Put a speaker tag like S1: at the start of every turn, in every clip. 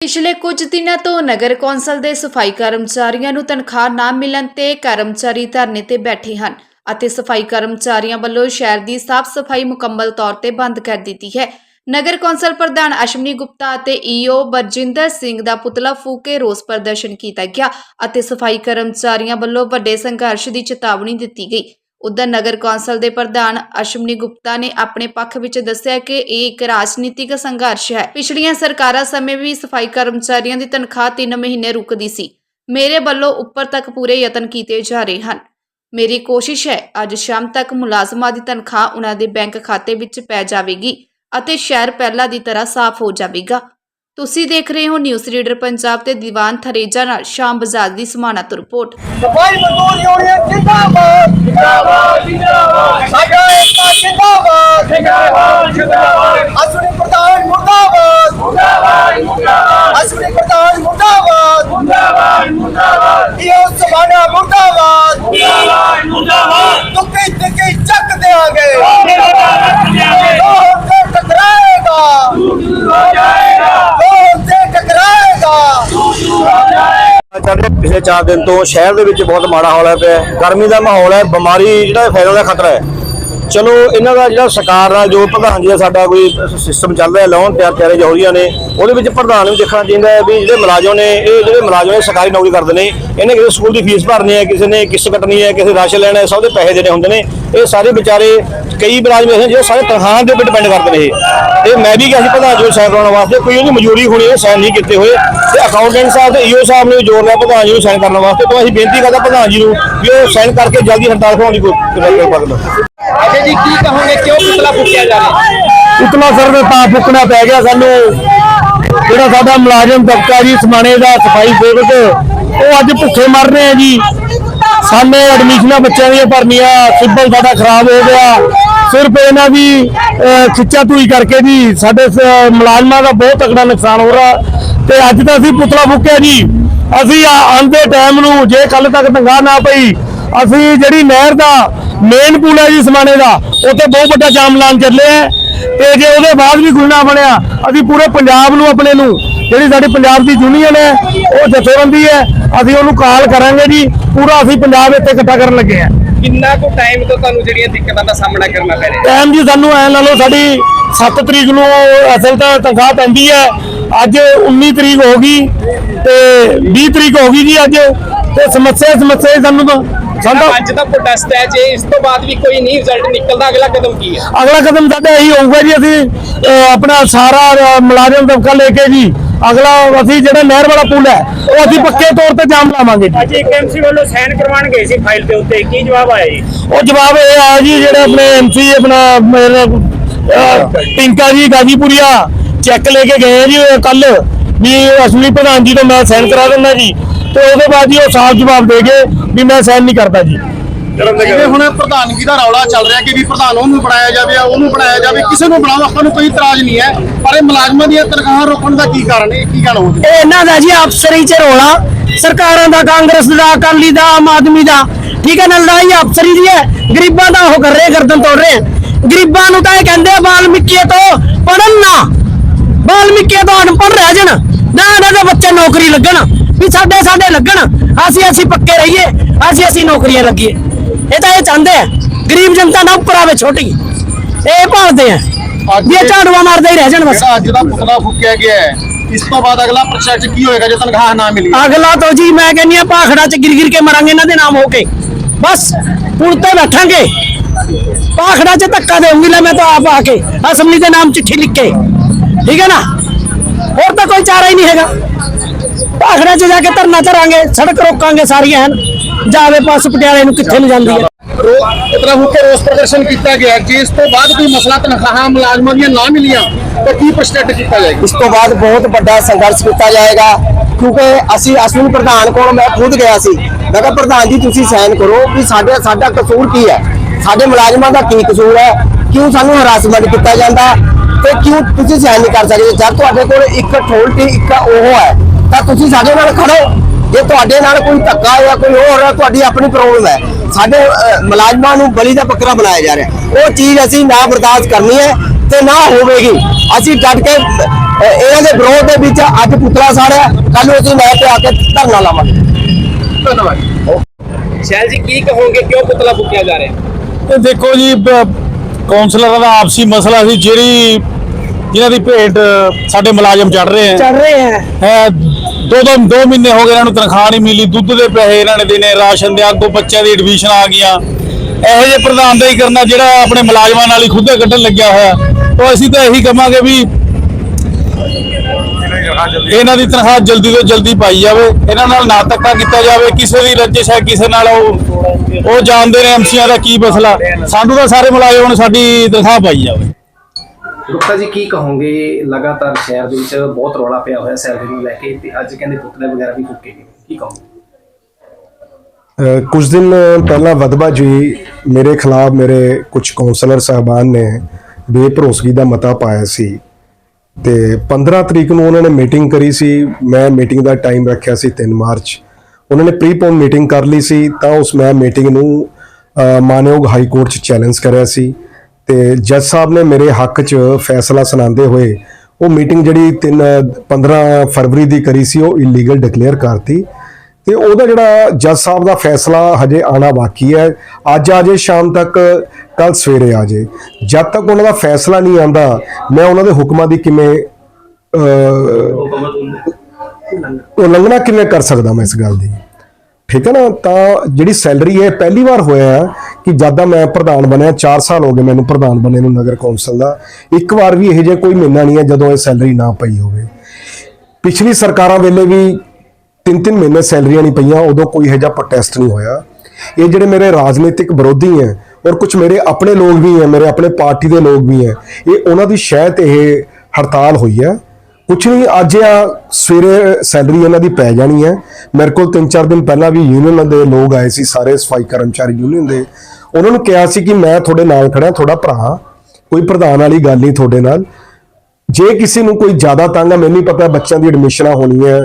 S1: ਪਿਛਲੇ ਕੁਝ ਦਿਨਾਂ ਤੋਂ ਨਗਰ ਕੌਂਸਲ ਦੇ ਸਫ਼ਾਈ ਕਰਮਚਾਰੀਆਂ ਨੂੰ ਤਨਖਾਹ ਨਾ ਮਿਲਣ ਤੇ ਕਰਮਚਾਰੀ ਧਰਨੇ ਤੇ ਬੈਠੇ ਹਨ ਅਤੇ ਸਫ਼ਾਈ ਕਰਮਚਾਰੀਆਂ ਵੱਲੋਂ ਸ਼ਹਿਰ ਦੀ ਸਾਫ਼ ਸਫ਼ਾਈ ਮੁਕੰਮਲ ਤੌਰ ਤੇ ਬੰਦ ਕਰ ਦਿੱਤੀ ਹੈ। ਨਗਰ ਕੌਂਸਲ ਪ੍ਰਧਾਨ ਅਸ਼ਮਨੀ ਗੁਪਤਾ ਅਤੇ ਈਓ ਬਰਜਿੰਦਰ ਸਿੰਘ ਦਾ ਪੁਤਲਾ ਫੂਕ ਕੇ ਰੋਸ ਪ੍ਰਦਰਸ਼ਨ ਕੀਤਾ ਗਿਆ ਅਤੇ ਸਫ਼ਾਈ ਕਰਮਚਾਰੀਆਂ ਵੱਲੋਂ ਵੱਡੇ ਸੰਘਰਸ਼ ਦੀ ਚੇਤਾਵਨੀ ਦਿੱਤੀ ਗਈ। ਉਧਰ ਨਗਰ ਕੌਂਸਲ ਦੇ ਪ੍ਰਧਾਨ ਅਸ਼ਮਨੀ ਗੁਪਤਾ ਨੇ ਆਪਣੇ ਪੱਖ ਵਿੱਚ ਦੱਸਿਆ ਕਿ ਇਹ ਇੱਕ ਰਾਜਨੀਤਿਕ ਸੰਘਰਸ਼ ਹੈ। ਪਿਛਲੀਆਂ ਸਰਕਾਰਾਂ ਸਮੇਂ ਵੀ ਸਫ਼ਾਈ ਕਰਮਚਾਰੀਆਂ ਦੀ ਤਨਖਾਹ 3 ਮਹੀਨੇ ਰੁਕਦੀ ਸੀ। ਮੇਰੇ ਵੱਲੋਂ ਉੱਪਰ ਤੱਕ ਪੂਰੇ ਯਤਨ ਕੀਤੇ ਜਾ ਰਹੇ ਹਨ। ਮੇਰੀ ਕੋਸ਼ਿਸ਼ ਹੈ, ਅੱਜ ਸ਼ਾਮ ਤੱਕ ਮੁਲਾਜ਼ਮਾਂ ਦੀ ਤਨਖਾਹ ਉਹਨਾਂ ਦੇ ਬੈਂਕ ਖਾਤੇ ਵਿੱਚ ਪੈ ਜਾਵੇਗੀ ਅਤੇ ਸ਼ਹਿਰ ਪਹਿਲਾਂ ਦੀ ਤਰ੍ਹਾਂ ਸਾਫ਼ ਹੋ ਜਾਵੇਗਾ। ਤੁਸੀਂ ਦੇਖ ਰਹੇ ਹੋ ਨਿਊਜ਼ ਰੀਡਰ ਪੰਜਾਬ ਤੇ ਦੀਵਾਨ ਥਰੇਜਾ ਨਾਲ ਸ਼ਾਮ ਬਾਜ਼ਾਰ ਦੀ ਸਮਾਨਤ ਰਿਪੋਰਟ।
S2: ਸਫ਼ਾਈ ਮਜ਼ਦੂਰ ਯੂਨੀਅਨ ਜਿੰਦਾਬਾਦ ਜਿੰਦਾਬਾਦ ਜਿੰਦਾਬਾਦ। ਸਾਡਾ ਏਕਤਾ ਜਿੰਦਾਬਾਦ ਜਿੰਦਾਬਾਦ ਜਿੰਦਾਬਾਦ। ਅਸਲੀ ਪ੍ਰਧਾਨ ਮੁਰਦਾਬਾਦ। ਮੁਰਦਾਬਾਦ ਮੁਰਦਾਬਾਦ। ਅਸਲੀ ਪ੍ਰਧਾਨ ਮੁਰਦਾਬਾਦ। ਮੁਰਦਾਬਾਦ ਮੁਰਦਾਬਾਦ। ਇਹ ਸਵਾਨਾ ਮੁਰਦਾਬਾਦ। ਮੁਰਦਾਬਾਦ ਮੁਰਦਾਬਾਦ। ਤੁਕੇ ਤੁਕੇ ਚੱਕ ਦੇਾਂਗੇ ਉਹ ਤੇ ਟਕਰਾਏਗਾ। ਹੋ ਜਾਏਗਾ ਉਹ ਤੇ ਟਕਰਾਏਗਾ
S3: ਚੱਲ ਰਿਹਾ ਪਿਛਲੇ 4 ਦਿਨ ਤੋਂ ਸ਼ਹਿਰ ਦੇ ਵਿੱਚ ਬਹੁਤ ਮਾੜਾ ਹਾਲ ਹੈ ਪਿਆ ਗਰਮੀ ਦਾ ਮਾਹੌਲ ਹੈ, ਬਿਮਾਰੀ ਜਿਹੜਾ ਫੈਲਣ ਦਾ ਖਤਰਾ ਹੈ। ਚਲੋ, ਇਹਨਾਂ ਦਾ ਜਿਹੜਾ ਸਰਕਾਰ ਨਾਲ ਜੋ ਪ੍ਰਧਾਨ ਜੀ ਦਾ ਸਾਡਾ ਕੋਈ ਸਿਸਟਮ ਚੱਲ ਰਿਹਾ ਲੋਨ ਤਿਆਰ ਤਿਆਰੇ ਰਹੀਆਂ ਨੇ, ਉਹਦੇ ਵਿੱਚ ਪ੍ਰਧਾਨ ਨੂੰ ਦੇਖਣਾ ਚਾਹੀਦਾ ਹੈ ਵੀ ਜਿਹੜੇ ਮੁਲਾਜ਼ਮ ਨੇ, ਇਹ ਜਿਹੜੇ ਮੁਲਾਜ਼ਮ ਨੇ, ਸਰਕਾਰੀ ਨੌਕਰੀ ਕਰਦੇ ਨੇ, ਇਹਨੇ ਕਿਸੇ ਸਕੂਲ ਦੀ ਫੀਸ ਭਰਨੀ ਹੈ, ਕਿਸੇ ਨੇ ਕਿਸ਼ਤ ਕੱਟਣੀ ਹੈ, ਕਿਸੇ ਰਾਸ਼ਨ ਲੈਣਾ ਹੈ, ਸਭ ਦੇ ਪੈਸੇ ਦੇਣੇ ਹੁੰਦੇ ਨੇ। ਇਹ ਸਾਰੇ ਵਿਚਾਰੇ, ਕਈ ਮੁਲਾਜ਼ਮ ਐਸੇ ਜਿਹੜੇ ਸਾਰੇ ਤਨਖਾਹ ਦੇ ਉੱਪਰ ਡਿਪੈਂਡ ਕਰਦੇ ਨੇ ਇਹ। ਇਹ ਮੈਂ ਵੀ ਕਿਹਾ ਸੀ, ਪ੍ਰਧਾਨ ਜੀ ਨੂੰ ਸਾਈਨ ਕਰਾਉਣ ਵਾਸਤੇ, ਕੋਈ ਉਹਦੀ ਮਨਜ਼ੂਰੀ ਹੋਣੀ ਹੈ, ਸਾਈਨ ਨਹੀਂ ਕੀਤੇ ਹੋਏ। ਤੇ ਅਕਾਊਂਟੈਂਟ ਸਾਹਿਬ ਤੇ ਈਓ ਸਾਹਿਬ ਨੇ ਜ਼ੋਰ ਲਿਆ ਪ੍ਰਧਾਨ ਜੀ ਨੂੰ ਸਾਈਨ ਕਰਨ ਵਾਸਤੇ। ਤਾਂ ਅਸੀਂ ਬੇਨਤੀ ਕਰਦਾ ਪ੍ਰਧਾਨ ਜੀ ਨੂੰ ਵੀ ਉਹ ਸਾਈਨ ਕਰਕੇ ਜਲਦੀ ਹੜਤਾਲ ਖਵਾਉਣ ਦੀ ਕੋਸ਼ਿਸ਼ ਕਰਨਾ
S2: ਅੱਛਾ ਜੀ, ਕੀ ਕਹੋਗੇ, ਕਿਉਂ ਪੁਤਲਾ ਫੁੱਕਿਆ ਜਾ ਰਿਹਾ?
S3: ਉਤਲਾ ਸਰ ਦੇ ਤਾਂ ਫੁੱਕਣਾ ਪੈ ਗਿਆ ਸਾਨੂੰ। ਜਿਹੜਾ ਸਾਡਾ ਮੁਲਾਜ਼ਮ ਤਬਕਾ ਜੀ, ਸਮਾਣੇ ਦਾ, ਸਫ਼ਾਈ ਸੇਵਕ ਉਹ ਅੱਜ ਭੁੱਖੇ ਮਰ ਰਹੇ ਆ ਜੀ। ਸਾਨੇ ਐਡਮਿਸ਼ਨਾਂ ਬੱਚਿਆਂ ਦੀਆਂ ਭਰਨੀਆਂ, ਸਿੱਬਲ ਸਾਡਾ ਖਰਾਬ ਹੋ ਗਿਆ। ਸਿਰਫ ਇਹਨਾਂ ਦੀ ਖਿੱਚਾ ਧੂਈ ਕਰਕੇ ਜੀ, ਸਾਡੇ ਮੁਲਾਜ਼ਮਾਂ ਦਾ ਬਹੁਤ ਤਕੜਾ ਨੁਕਸਾਨ ਹੋ ਰਿਹਾ। ਤੇ ਅੱਜ ਤਾਂ ਅਸੀਂ ਪੁਤਲਾ ਫੁੱਕਿਆ ਜੀ। ਅਸੀਂ ਆਂਦੇ ਟਾਈਮ ਨੂੰ, ਜੇ ਕੱਲ ਤੱਕ ਤਨਖਾਹ ਨਾ ਪਈ, ਅਸੀਂ ਜਿਹੜੀ ਨਹਿਰ ਦਾ ਮੇਨ ਪੁਲ ਹੈ ਜੀ ਸਮਾਣੇ ਦਾ। ਉੱਥੇ ਬਹੁਤ ਵੱਡਾ ਜਾਮ ਲਾਉਣ ਚੱਲੇ ਆ ਤੇ ਜੇ ਉਹਦੇ ਬਾਅਦ ਵੀ ਨਾ ਬਣਿਆ ਅਸੀਂ ਪੂਰੇ ਪੰਜਾਬ ਨੂੰ ਆਪਣੇ ਨੂੰ ਜਿਹੜੀ ਸਾਡੀ ਪੰਜਾਬ ਦੀ ਯੂਨੀਅਨ ਹੈ ਉਹ ਜਥੇਬੰਦੀ ਹੈ ਅਸੀਂ ਉਹਨੂੰ ਕਾਲ ਕਰਾਂਗੇ ਜੀ। ਪੂਰਾ ਅਸੀਂ ਪੰਜਾਬ ਇੱਥੇ ਇਕੱਠਾ ਕਰਨ ਲੱਗੇ ਆ
S2: ਕਿੰਨਾ ਕੁ ਟਾਈਮ ਤੋਂ ਤੁਹਾਨੂੰ ਜਿਹੜੀਆਂ ਦਿੱਕਤਾਂ ਦਾ ਸਾਹਮਣਾ ਕਰਨਾ ਪੈ ਰਿਹਾ
S3: ਟਾਈਮ ਜੀ ਸਾਨੂੰ ਐ ਲਾ ਲਓ ਸਾਡੀ 7 ਤਰੀਕ ਨੂੰ ਅਸਲ ਤਾਂ ਤਨਖਾਹ ਪੈਂਦੀ ਹੈ। ਅੱਜ 19 ਤਰੀਕ ਹੋ ਗਈ ਤੇ 20 ਤਰੀਕ ਹੋ ਗਈ ਜੀ ਅੱਜ। ਤੇ ਸਮੱਸਿਆ ਸਮੱਸਿਆ ਸਾਨੂੰ ਤਾਂ ਸਾਡਾ
S2: ਅੱਜ ਦਾ ਪ੍ਰੋਟੈਸਟ ਹੈ ਜੇ ਇਸ ਤੋਂ ਬਾਅਦ ਵੀ ਕੋਈ ਨਹੀਂ ਰਿਜ਼ਲਟ ਨਿਕਲਦਾ ਅਗਲਾ ਕਦਮ ਕੀ ਹੈ?
S3: ਅਗਲਾ ਕਦਮ ਸਾਡਾ ਇਹੀ ਹੋਊਗਾ ਜੀ ਅਸੀਂ ਆਪਣਾ ਸਾਰਾ ਮੁਲਾਜ਼ਮ ਤਬਕਾ ਲੈ ਕੇ ਜੀ ਅਗਲਾ ਅਸੀਂ ਜਿਹੜਾ ਨਹਿਰ ਵਾਲਾ ਪੁਲ ਹੈ ਉਹ ਅਸੀਂ ਪੱਕੇ ਤੌਰ ਤੇ ਜਾਮ ਲਾਵਾਂਗੇ ਜੀ।
S4: ਅੱਜ ਇੱਕ ਐਮਸੀ ਵੱਲੋਂ ਸਾਈਨ ਕਰਵਾਉਣ ਗਏ ਸੀ ਫਾਈਲ ਦੇ ਉੱਤੇ ਕੀ ਜਵਾਬ ਆਇਆ ਜੀ?
S3: ਉਹ ਜਵਾਬ ਇਹ ਆ ਜੀ ਜਿਹੜੇ ਆਪਣੇ ਐਮਸੀ ਆਪਣਾ ਟਿੰਕਾ ਜੀ ਗਾਜੀਪੁਰੀਆ ਚੈੱਕ ਲੈ ਕੇ ਗਏ ਜੀ ਕੱਲ ਵੀ ਅਸਲੀ ਪ੍ਰਧਾਨ ਜੀ ਤੋਂ ਮੈਂ ਸਾਈਨ ਕਰਾ ਦਿੰਦਾ ਜੀ। ਤੇ ਉਹਦੇ ਬਾਅਦ ਜੀ ਉਹ ਸਾਫ਼ ਜਵਾਬ ਦੇ ਗਏ ਵੀ ਮੈਂ ਸਾਈਨ ਨਹੀਂ ਕਰਦਾ ਜੀ।
S5: ਜਿਵੇਂ ਹੁਣ ਪ੍ਰਧਾਨਗੀ ਦਾ ਰੌਲਾ ਚੱਲ ਰਿਹਾ ਕਿ ਵੀ ਪ੍ਰਧਾਨ ਉਹਨੂੰ ਬਣਾਇਆ ਜਾਵੇ ਜਾਂ ਉਹਨੂੰ ਬਣਾਇਆ ਜਾਵੇ ਕਿਸੇ ਨੂੰ ਬਣਾਓ ਆਪਾਂ ਨੂੰ ਕੋਈ ਇਤਰਾਜ਼ ਨਹੀਂ ਹੈ। ਪਰ ਇਹ ਮੁਲਾਜ਼ਮਾਂ ਦੀਆਂ ਤਨਖਾਹਾਂ ਰੋਕਣ ਦਾ ਕੀ ਕਾਰਨ ਹੈ? ਕੀ ਗੱਲ ਹੋ ਗਈ?
S6: ਇਹ ਇਹਨਾਂ ਦਾ ਜੀ ਅਫਸਰੀ ਚ ਰੋਲਾ। ਸਰਕਾਰਾਂ ਦਾ ਕਾਂਗਰਸ ਦਾ ਅਕਾਲੀ ਦਾ ਆਮ ਆਦਮੀ ਦਾ। ਠੀਕ ਹੈ ਨਾ ਲੜਾਈ ਅਫਸਰੀ ਦੀ ਹੈ। ਗਰੀਬਾਂ ਦਾ ਉਹ ਕਰ ਰਹੇ ਗਰਦਨ ਤੋੜ ਰਹੇ। ਆ। ਗਰੀਬਾਂ ਨੂੰ ਤਾਂ ਇਹ ਕਹਿੰਦੇ ਆ ਵਾਲਮੀਕੀ ਤੋਂ ਪੜਨ ਨਾ। ਵਾਲਮੀਕੀ ਤੋਂ ਅਨਪੜ੍ਹ ਰਹਿ ਜਾਣ। ਨਾ ਇਹਨਾਂ ਦੇ ਬੱਚੇ ਨੌਕਰੀ ਲੱਗਣ। ਵੀ ਸਾਡੇ ਸਾਡੇ ਲੱਗਣ ਅਸੀਂ ਅਸੀਂ ਪੱਕੇ ਰਹੀਏ ਅਸੀਂ ਅਸੀਂ ਨੌਕਰੀਆਂ ਲੱਗੀਏ। ਇਹ ਤਾਂ ਇਹ ਚਾਹੁੰਦੇ ਆ ਗਰੀਬ ਜਨਤਾ ਨਾ ਉੱਪਰ ਆਵੇ ਛੋਟੀ। ਇਹ ਭਾਲਦੇ ਆ ਵੀ ਇਹ ਝਾੜੂਆਂ ਮਾਰਦੇ ਹੀ ਰਹਿ ਜਾਣ ਬਸ।
S5: ਜਿਹੜਾ ਅੱਜ ਦਾ ਪੁਤਲਾ ਫੂਕਿਆ ਗਿਆ ਹੈ ਇਸ ਤੋਂ ਬਾਅਦ ਅਗਲਾ ਪ੍ਰੋਸੈਸ ਕੀ ਹੋਏਗਾ ਜੇ ਤਨਖਾਹ ਨਾ ਮਿਲੀ?
S6: ਅਗਲਾ ਤੋਂ ਜੀ ਮੈਂ ਕਹਿੰਨੀ ਆ ਭਾਖੜਾ ਚ ਗਿਰ ਗਿਰ ਕੇ ਮਰਾਂਗੇ ਇਹਨਾਂ ਦੇ ਨਾਮ ਹੋ ਕੇ। ਬਸ ਪੁਲ ਤੇ ਬੈਠਾਂਗੇ। ਭਾਖੜਾ ਚ ਧੱਕਾ ਦੇਉਂਗੀ ਲੈ ਮੈਂ ਤਾਂ ਆਪ ਆ ਕੇ ਅਸੈਂਬਲੀ ਦੇ ਨਾਮ ਚਿੱਠੀ ਲਿਖ ਕੇ। ਠੀਕ ਹੈ ਨਾ? ਹੋਰ ਤਾਂ ਕੋਈ ਚਾਰਾ ਹੀ ਨਹੀਂ ਹੈਗਾ। ਭਾਖੜਾ ਚ ਜਾ ਕੇ ਧਰਨਾ ਧਰਾਂਗੇ ਸੜਕ ਰੋਕਾਂਗੇ ਸਾਰੀਆਂ ਹਨ। ਜਾਵੇ ਪਾਸ ਪਟਿਆਲੇ ਨੂੰ ਕਿੱਥੇ ਨੂੰ ਜਾਂਦੀ ਹੈ।
S5: ਇਤਨਾ ਹੋ ਕੇ ਰੋਸ ਪ੍ਰਦਰਸ਼ਨ ਕੀਤਾ ਗਿਆ। ਜੇ ਇਸ ਤੋਂ ਬਾਅਦ ਕੋਈ ਮਸਲਾ ਤਨਖਾਹਾਂ ਮੁਲਾਜ਼ਮਾਂ ਦੀਆਂ ਨਾ ਮਿਲੀਆਂ ਤਾਂ ਕੀ ਪ੍ਰੋਸੈਸ ਕੀਤਾ ਜਾਏਗਾ?
S7: ਇਸ ਤੋਂ ਬਾਅਦ ਬਹੁਤ ਵੱਡਾ ਸੰਘਰਸ਼ ਕੀਤਾ ਜਾਏਗਾ ਕਿਉਂਕਿ ਅਸੀਂ ਅਸਲੀ ਪ੍ਰਧਾਨ ਕੋਲ ਮੈਂ ਖੁਦ ਗਿਆ ਸੀ। ਮੈਂ ਕਿਹਾ ਪ੍ਰਧਾਨ ਜੀ ਤੁਸੀਂ ਸਾਈਨ ਕਰੋ ਵੀ ਸਾਡੇ ਸਾਡਾ ਕਸੂਰ ਕੀ ਹੈ? ਸਾਡੇ ਮੁਲਾਜ਼ਮਾਂ ਦਾ ਕੀ ਕਸੂਰ ਹੈ? ਕਿਉਂ ਸਾਨੂੰ ਹਰਾਸਮੈਂਟ ਕੀਤਾ ਜਾਂਦਾ? ਤੇ ਕਿਉਂ ਤੁਸੀਂ ਸਾਈਨ ਨਹੀਂ ਕਰ ਸਕਦੇ? ਜਦ ਤੁਹਾਡੇ ਕੋਲ ਇੱਕ ਅਥਾਰਟੀ ਇੱਕ ਉਹ ਹੈ ਤਾਂ ਤੁਸੀਂ ਸਾਡੇ ਨਾਲ ਖੜੋ। ਜੇ ਤੁਹਾਡੇ ਨਾਲ ਕੋਈ ਧੱਕਾ ਜਾਂ ਕੋਈ ਹੋਰ ਹੈ ਤੁਹਾਡੀ ਆਪਣੀ ਪ੍ਰੋਬਲਮ ਹੈ। ਸਾਡੇ ਮੁਲਾਜ਼ਮਾਂ ਨੂੰ ਬਲੀ ਦਾ ਬੱਕਰਾ ਬਣਾਇਆ ਜਾ ਰਿਹਾ। ਉਹ ਚੀਜ਼ ਅਸੀਂ ਨਾ ਬਰਦਾਸ਼ਤ ਕਰਨੀ ਹੈ ਤੇ ਨਾ ਹੋਵੇਗੀ। ਅਸੀਂ ਡਟ ਕੇ ਇਹਨਾਂ ਦੇ ਵਿਰੋਧ ਦੇ ਵਿੱਚ ਅੱਜ ਪੁਤਲਾ ਸਾੜਿਆ। ਕੱਲ ਨੂੰ ਅਸੀਂ ਲੈ ਕੇ ਆ ਕੇ ਧਰਨਾ ਲਾਵਾਂਗੇ।
S5: ਧੰਨਵਾਦ।
S4: ਸ਼ੈਲ ਜੀ ਕੀ ਕਹੋਗੇ? ਕਿਉਂ ਪੁਤਲਾ ਫੂਕਿਆ ਜਾ ਰਿਹਾ?
S3: ਇਹ ਦੇਖੋ ਜੀ ਕੌਂਸਲਰਾਂ ਦਾ ਆਪਸੀ ਮਸਲਾ ਸੀ। ਜਿਹੜੀ ਜਿਹਨਾਂ ਦੀ ਭੇਟ ਸਾਡੇ ਮੁਲਾਜ਼ਮ ਚੜ ਰਹੇ ਆ
S6: ਚੜ ਰਹੇ ਆ
S3: ਹੈ ਦੋ ਦੋ ਦੋ ਮਹੀਨੇ ਹੋ ਗਏ ਇਹਨਾਂ ਨੂੰ ਤਨਖਾਹ ਨਹੀਂ ਮਿਲੀ ਦੁੱਧ ਦੇ ਪੈਸੇ ਇਹਨਾਂ ਨੇ ਦੇਣੇ ਰਾਸ਼ਨ ਦੇ ਅੱਗੋਂ ਬੱਚਿਆਂ ਦੀ ਐਡਮਿਸ਼ਨ ਆ ਗਈਆਂ। ਇਹੋ ਜਿਹੇ ਪ੍ਰਧਾਨਦਾਈ ਕਰਨਾ ਜਿਹੜਾ ਆਪਣੇ ਮੁਲਾਜ਼ਮਾਂ ਨਾਲ ਹੀ ਖੁੱਦੇ ਕੱਢਣ ਲੱਗਿਆ ਹੋਇਆ। ਤਾਂ ਅਸੀਂ ਤਾਂ ਇਹੀ ਕਹਾਂਗੇ ਵੀ ਇਹਨਾਂ ਦੀ ਤਨਖਾਹ ਜਲਦੀ ਤੋਂ ਜਲਦੀ ਪਾਈ ਜਾਵੇ। ਇਹਨਾਂ ਨਾਲ ਨਾ ਧੱਕਾ ਕੀਤਾ ਜਾਵੇ ਕਿਸੇ ਦੀ ਰੰਜਿਸ਼ ਹੈ ਕਿਸੇ ਨਾਲ ਉਹ ਉਹ ਜਾਣਦੇ ਨੇ ਐਮਸੀਆਂ ਦਾ ਕੀ ਮਸਲਾ। ਸਾਨੂੰ ਤਾਂ ਸਾਰੇ ਮੁਲਾਜ਼ਮਾਂ ਨੂੰ ਸਾਡੀ ਤਨਖਾਹ ਪਾਈ ਜਾਵੇ।
S8: ਗੁਪਤਾ ਜੀ ਕੀ ਕਹੋਗੇ? ਲਗਾਤਾਰ ਸ਼ਹਿਰ ਦੇ ਵਿੱਚ ਬਹੁਤ ਰੌਲਾ ਪਿਆ ਹੋਇਆ ਸੈਲਰੀ ਨੂੰ ਲੈ ਕੇ ਤੇ ਅੱਜ ਕਹਿੰਦੇ ਪੁਤਲੇ ਵਗੈਰਾ ਵੀ ਫੂਕੇ ਗਏ ਕੀ ਕਹੋਗੇ?
S9: ਕੁਝ ਦਿਨ ਪਹਿਲਾਂ ਵਦਬਾ ਜੀ ਮੇਰੇ ਖਿਲਾਫ ਮੇਰੇ ਕੁਝ ਕਾਉਂਸਲਰ ਸਾਹਿਬਾਨ ਨੇ ਬੇਭਰੋਸਗੀ ਦਾ ਮਤਾ ਪਾਇਆ ਸੀ ਤੇ 15 ਤਰੀਕ ਨੂੰ ਉਹਨਾਂ ਨੇ ਮੀਟਿੰਗ ਕਰੀ ਸੀ। ਮੈਂ ਮੀਟਿੰਗ ਦਾ ਟਾਈਮ ਰੱਖਿਆ ਸੀ 3 ਮਾਰਚ। ਉਹਨਾਂ ਨੇ ਪ੍ਰੀਪੋਨ ਮੀਟਿੰਗ ਕਰ ਲਈ ਸੀ ਤਾਂ ਉਸ ਮੈਂ ਮੀਟਿੰਗ ਨੂੰ ਮਾਨਯੋਗ ਹਾਈ ਕੋਰਟ 'ਚ ਚੈਲੰਜ ਕਰਿਆ ਸੀ। ਤੇ ਜੱਜ ਸਾਹਿਬ ਨੇ ਮੇਰੇ ਹੱਕ 'ਚ ਫੈਸਲਾ ਸੁਣਾਉਂਦੇ ਹੋਏ ਉਹ ਮੀਟਿੰਗ ਜਿਹੜੀ 3 15 ਫਰਵਰੀ ਦੀ ਕਰੀ ਸੀ, ਉਹ ਇਲੀਗਲ ਡਿਕਲੇਅਰ ਕਰਤੀ। ਤੇ ਉਹਦਾ ਜਿਹੜਾ ਜੱਜ ਸਾਹਿਬ ਦਾ ਫੈਸਲਾ ਹਜੇ ਆਣਾ ਬਾਕੀ ਹੈ। ਅੱਜ ਆ ਜੇ, ਸ਼ਾਮ ਤੱਕ ਕੱਲ ਸਵੇਰੇ ਆ ਜੇ। ਜਦ ਤੱਕ ਉਹਨਾਂ ਦਾ ਫੈਸਲਾ ਨਹੀਂ ਆਂਦਾ ਮੈਂ ਉਹਨਾਂ ਦੇ ਹੁਕਮਾਂ ਦੀ ਕਿਵੇਂ ਉਲੰਘਣਾ ਕਿਵੇਂ ਕਰ ਸਕਦਾ ਮੈਂ ਇਸ ਗੱਲ ਦੀ? ਠੀਕ ਹੈ ਨਾ? ਤਾਂ ਜਿਹੜੀ ਸੈਲਰੀ ਹੈ ਪਹਿਲੀ ਵਾਰ ਹੋਇਆ ਕਿ ਜਦਾਂ ਮੈਂ ਪ੍ਰਧਾਨ ਬਣਿਆ 4 ਸਾਲ ਹੋ ਗਏ ਮੈਨੂੰ ਪ੍ਰਧਾਨ ਬਣੇ ਨੂੰ ਨਗਰ ਕੌਂਸਲ ਦਾ। ਇੱਕ ਵਾਰ ਵੀ ਇਹੋ ਜਿਹਾ ਕੋਈ ਮਹੀਨਾ ਨਹੀਂ ਹੈ ਜਦੋਂ ਇਹ ਸੈਲਰੀ ਨਾ ਪਈ ਹੋਵੇ। ਪਿਛਲੀ ਸਰਕਾਰਾਂ ਵੇਲੇ ਵੀ ਤਿੰਨ ਤਿੰਨ ਮਹੀਨੇ ਸੈਲਰੀਆਂ ਨਹੀਂ ਪਈਆਂ, ਉਦੋਂ ਕੋਈ ਇਹੋ ਜਿਹਾ ਪ੍ਰੋਟੈਸਟ ਨਹੀਂ ਹੋਇਆ। ਇਹ ਜਿਹੜੇ ਮੇਰੇ ਰਾਜਨੀਤਿਕ ਵਿਰੋਧੀ ਹੈ ਔਰ ਕੁਝ ਮੇਰੇ ਆਪਣੇ ਲੋਕ ਵੀ ਹੈ, ਮੇਰੇ ਆਪਣੇ ਪਾਰਟੀ ਦੇ ਲੋਕ ਵੀ ਹੈ, ਇਹ ਉਹਨਾਂ ਦੀ ਸ਼ਾਇਦ ਇਹ ਹੜਤਾਲ ਹੋਈ ਹੈ। ਕੁਛ ਨਹੀਂ ਅੱਜ ਆ ਸਵੇਰੇ ਸੈਲਰੀ ਇਹਨਾਂ ਦੀ ਪੈ ਜਾਣੀ ਹੈ। ਮੇਰੇ ਕੋਲ 3-4 ਦਿਨ ਪਹਿਲਾਂ ਵੀ ਯੂਨੀਅਨ ਦੇ ਲੋਕ ਆਏ ਸੀ, ਸਾਰੇ ਸਫ਼ਾਈ ਕਰਮਚਾਰੀ ਯੂਨੀਅਨ ਦੇ। ਉਹਨਾਂ ਨੂੰ ਕਿਹਾ ਸੀ ਕਿ ਮੈਂ ਤੁਹਾਡੇ ਨਾਲ ਖੜਾ ਤੁਹਾਡਾ ਭਰਾ, ਕੋਈ ਪ੍ਰਧਾਨ ਵਾਲੀ ਗੱਲ ਨਹੀਂ ਤੁਹਾਡੇ ਨਾਲ। ਜੇ ਕਿਸੇ ਨੂੰ ਕੋਈ ਜ਼ਿਆਦਾ ਤੰਗ ਆ, ਮੈਨੂੰ ਪਤਾ ਬੱਚਿਆਂ ਦੀ ਐਡਮਿਸ਼ਨਾਂ ਹੋਣੀ ਹੈ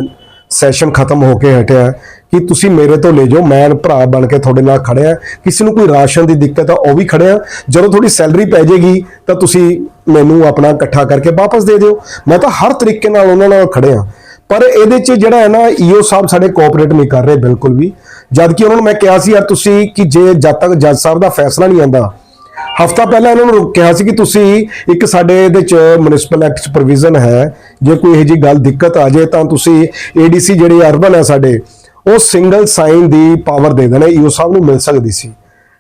S9: ਸੈਸ਼ਨ ਖਤਮ ਹੋ ਕੇ ਹਟਿਆ। ਕਿ ਤੁਸੀਂ ਮੇਰੇ ਤੋਂ ਲੈ ਜਾਓ, ਮੈਂ ਭਰਾ ਬਣ ਕੇ ਤੁਹਾਡੇ ਨਾਲ ਖੜਿਆ। ਕਿਸੇ ਨੂੰ ਕੋਈ ਰਾਸ਼ਨ ਦੀ ਦਿੱਕਤ ਆ, ਉਹ ਵੀ ਖੜਿਆ। ਜਦੋਂ ਤੁਹਾਡੀ ਸੈਲਰੀ ਪੈ ਜਾਏਗੀ ਤਾਂ ਤੁਸੀਂ ਮੈਨੂੰ ਆਪਣਾ ਇਕੱਠਾ ਕਰਕੇ ਵਾਪਸ ਦੇ ਦਿਓ। ਮੈਂ ਤਾਂ ਹਰ ਤਰੀਕੇ ਨਾਲ ਉਹਨਾਂ ਨਾਲ ਖੜਿਆ। ਪਰ ਇਹਦੇ 'ਚ ਜਿਹੜਾ ਹੈ ਨਾ, ਈਓ ਸਾਹਿਬ ਸਾਡੇ ਕੋਆਪਰੇਟ ਨਹੀਂ ਕਰ ਰਹੇ, ਬਿਲਕੁਲ ਵੀ। ਜਦ ਕਿ ਉਹਨਾਂ ਨੂੰ ਮੈਂ ਕਿਹਾ ਸੀ, ਯਾਰ ਤੁਸੀਂ ਕਿ ਜੇ ਜਦ ਤੱਕ ਜੱਜ ਸਾਹਿਬ ਦਾ ਫੈਸਲਾ ਨਹੀਂ ਆਂਦਾ ਹਫਤਾ ਪਹਿਲਾਂ ਇਹਨਾਂ ਨੂੰ ਕਿਹਾ ਸੀ ਕਿ ਤੁਸੀਂ ਇੱਕ ਸਾਡੇ ਇਹਦੇ ਚ ਮਿਊਨਿਸਪਲ ਐਕਟ ਚ ਪ੍ਰੋਵੀਜ਼ਨ ਹੈ। ਜੇ ਕੋਈ ਇਹੋ ਜੀ ਗੱਲ ਦਿੱਕਤ ਆ ਜਾਏ, ਤਾਂ ਤੁਸੀਂ ਏਡੀਸੀ ਜਿਹੜੇ ਅਰਬਨ ਹੈ ਸਾਡੇ ਉਹ ਸਿੰਗਲ ਸਾਈਨ ਦੀ ਪਾਵਰ ਦੇ ਦੇਣਾ, ਈਓ ਸਾਹਿਬ ਨੂੰ ਮਿਲ ਸਕਦੀ ਸੀ।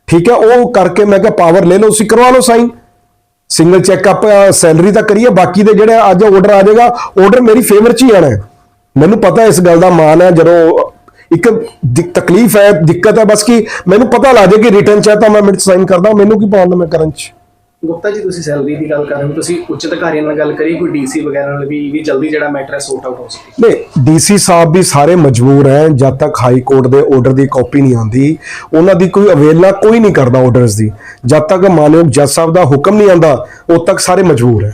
S9: ਠੀਕ ਹੈ, ਉਹ ਕਰਕੇ ਮੈਂ ਕਿਹਾ ਪਾਵਰ ਲੈ ਲਓ, ਤੁਸੀਂ ਕਰਵਾ ਲਓ ਸਾਈਨ ਸਿੰਗਲ ਚੈੱਕਅਪ ਸੈਲਰੀ ਤਾਂ ਕਰੀਏ, ਬਾਕੀ ਦੇ ਜਿਹੜੇ ਅੱਜ ਆਰਡਰ ਆ ਜਾਏਗਾ ਆਰਡਰ ਮੇਰੀ ਫੇਵਰ ਚ ਹੀ ਆਣਾ ਮੈਨੂੰ ਪਤਾ ਇਸ ਗੱਲ ਦਾ ਮਾਣ ਹੈ, ਜਦੋਂ ਇੱਕ ਤਕਲੀਫ ਹੈ, ਦਿੱਕਤ ਹੈ, ਬਸ ਕਿ ਮੈਨੂੰ ਪਤਾ ਲੱਗ ਜਾਏ ਕਿ ਰਿਟਰਨ ਚ ਹੈ ਤਾਂ ਮੈਂ ਮਿੰਟ ਸਾਈਨ ਕਰਦਾ, ਮੈਨੂੰ ਕੀ ਪ੍ਰੋਬਲਮ ਹੈ ਕਰਨ ਚ?
S8: ਗੁਪਤਾ ਜੀ, ਤੁਸੀਂ ਸੈਲਰੀ ਦੀ ਗੱਲ ਕਰ ਰਹੇ ਹੋ, ਤੁਸੀਂ ਉੱਚ ਅਧਿਕਾਰੀਆਂ ਨਾਲ ਗੱਲ ਕਰੀ, ਕੋਈ ਡੀਸੀ ਵਗੈਰਾ ਨਾਲ ਵੀ ਵੀ ਜਲਦੀ ਜਿਹੜਾ ਮੈਟਰ ਹੈ ਸੋਰਟ ਆਊਟ ਹੋ ਸਕੇ?
S9: ਨਹੀਂ ਡੀਸੀ ਸਾਹਿਬ ਵੀ ਸਾਰੇ ਮਜਬੂਰ ਹੈ, ਜਦ ਤੱਕ ਹਾਈ ਕੋਰਟ ਦੇ ਆਰਡਰ ਦੀ ਕਾਪੀ ਨਹੀਂ ਆਉਂਦੀ, ਉਹਨਾਂ ਦੀ ਕੋਈ ਅਵੇਲਨਾ ਕੋਈ ਨਹੀਂ ਕਰਦਾ ਆਰਡਰਸ ਦੀ। ਜਦ ਤੱਕ ਮਾਨਯੋਗ ਜੱਜ ਸਾਹਿਬ ਦਾ ਹੁਕਮ ਨਹੀਂ ਆਉਂਦਾ, ਉਦ ਤੱਕ ਸਾਰੇ ਮਜਬੂਰ ਹੈ।